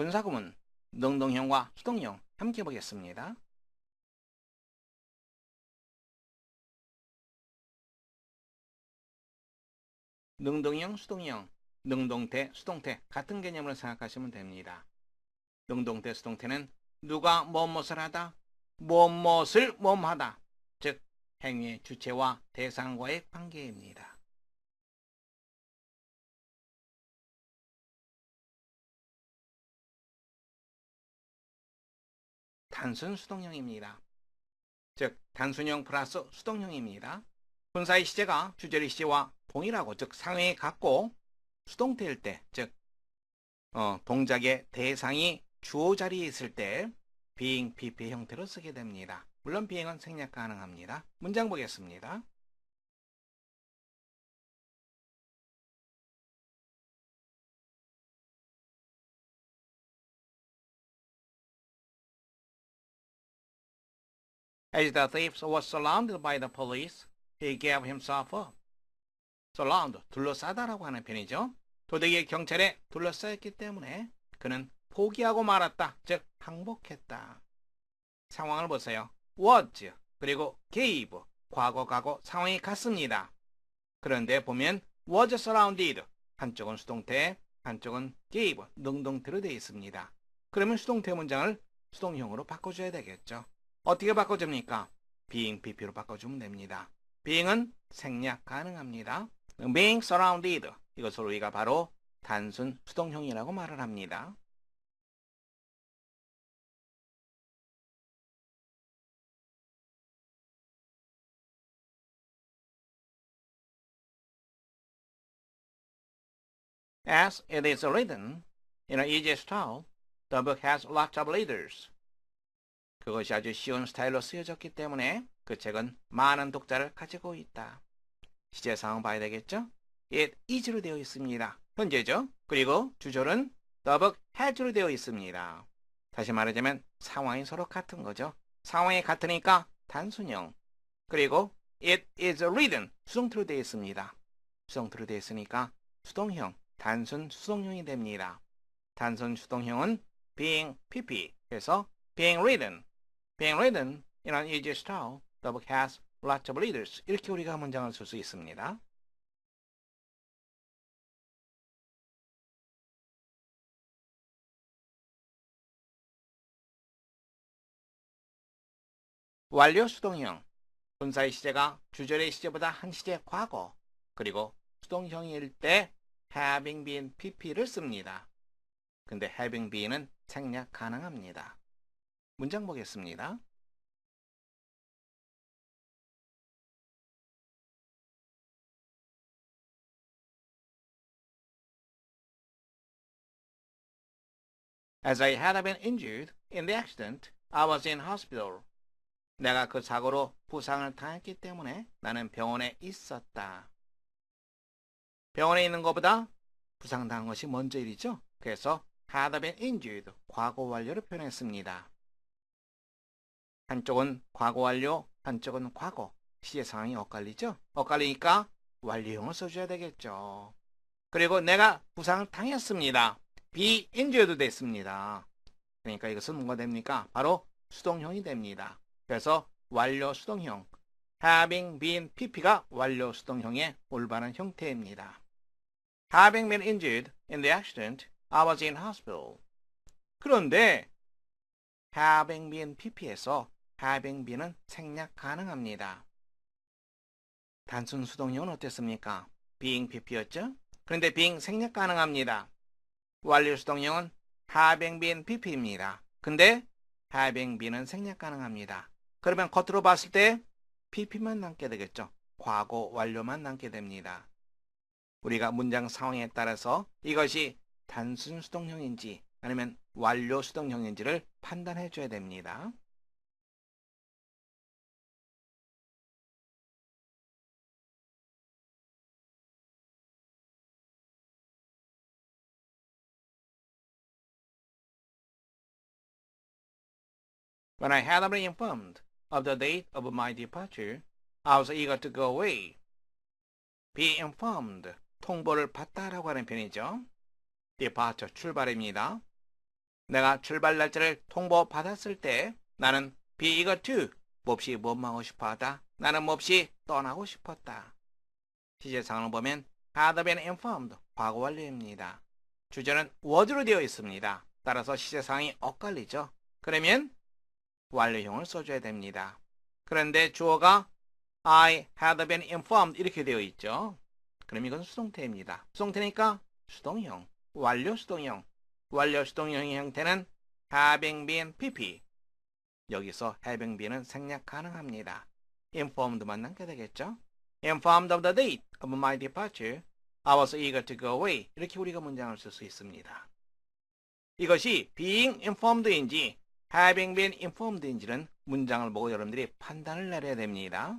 분사구문 능동형과 수동형 함께 보겠습니다. 능동형, 수동형, 능동태, 수동태 같은 개념으로 생각하시면 됩니다. 능동태, 수동태는 누가 무엇을 하다, 무엇을 뭐하다, 즉 행위의 주체와 대상과의 관계입니다. 단순 수동형입니다. 즉 단순형 플러스 수동형입니다. 분사의 시제가 주절의 시제와 동일하고 즉 상황이 같고 수동태일 때, 즉 어, 동작의 대상이 주어 자리에 있을 때 being, PP 형태로 쓰게 됩니다. 물론 비행은 생략 가능합니다. 문장 보겠습니다. As the thief was surrounded by the police, he gave himself up. surround, 둘러싸다라고 하는 편이죠. 도덕의 경찰에 둘러싸였기 때문에 그는 포기하고 말았다, 즉 항복했다. 상황을 보세요. was 그리고 gave 과거 가고 상황이 같습니다. 그런데 보면 was surrounded 한쪽은 수동태, 한쪽은 gave 능동태로 되어 있습니다. 그러면 수동태 문장을 수동형으로 바꿔줘야 되겠죠. 어떻게 바꿔줍니까? being pp로 바꿔주면 됩니다. being은 생략 가능합니다. being surrounded 이것을 우리가 바로 단순 수동형이라고 말을 합니다. As it is written in an easy style, the book has lots of leaders. 그것이 아주 쉬운 스타일로 쓰여졌기 때문에 그 책은 많은 독자를 가지고 있다. 시제 상황 봐야 되겠죠? it is로 되어 있습니다. 현재죠? 그리고 주절은 book has로 되어 있습니다. 다시 말하자면 상황이 서로 같은 거죠. 상황이 같으니까 단순형. 그리고 it is written 수동태로 되어 있습니다. 수동태로 되어 있으니까 수동형, 단순 수동형이 됩니다. 단순 수동형은 being pp 해서 being written, being an easy style, the book has lots of readers 이렇게 우리가 문장을 쓸 수 있습니다. 완료 수동형 분사의 시제가 주절의 시제보다 한 시제 과거 그리고 수동형일 때 having been pp를 씁니다. 근데 having been은 생략 가능합니다. 문장 보겠습니다. 내가 그 사고로 부상을 당했기 때문에 나는 병원에 있었다. 병원에 있는 것보다 부상당한 것이 먼저 일이죠. 그래서 had been injured, 과거 완료를 표현했습니다. 한쪽은 과거 완료, 한쪽은 과거. 시제 상황이 엇갈리죠? 엇갈리니까 완료형을 써줘야 되겠죠. 그리고 내가 부상을 당했습니다. be injured 됐습니다. 그러니까 이것은 뭐가 됩니까? 바로 수동형이 됩니다. 그래서 완료 수동형 having been pp가 완료 수동형의 올바른 형태입니다. Having been injured in the accident, I was in hospital. 그런데 having been pp에서 been은 생략 가능합니다. 단순 수동형은 어땠습니까? being pp였죠? 그런데 being 생략 가능합니다. 완료 수동형은 having been pp입니다. 근데 having been은 생략 가능합니다. 그러면 겉으로 봤을 때 pp만 남게 되겠죠. 과거 완료만 남게 됩니다. 우리가 문장 상황에 따라서 이것이 단순 수동형인지 아니면 완료 수동형인지를 판단해 줘야 됩니다. When I had been informed of the date of my departure, I was eager to go away. Be informed, 통보를 받다라고 하는 편이죠. departure, 출발입니다. 내가 출발 날짜를 통보받았을 때 나는 be eager to 몹시 몸하고 싶어하다. 나는 몹시 떠나고 싶었다. 시제 상황을 보면 had been informed 과거 완료입니다. 주제는 word로 되어 있습니다. 따라서 시제 상황이 엇갈리죠. 그러면 완료형을 써줘야 됩니다. 그런데 주어가 I had been informed 이렇게 되어 있죠. 그럼 이건 수동태입니다. 수동태니까 수동형, 완료 수동형, 완료 수동형의 형태는 having been pp. 여기서 having been은 생략 가능합니다. informed만 남게 되겠죠. informed of the date of my departure. I was eager to go away. 이렇게 우리가 문장을 쓸 수 있습니다. 이것이 being informed인지 having been informed인지는 문장을 보고 여러분들이 판단을 내려야 됩니다.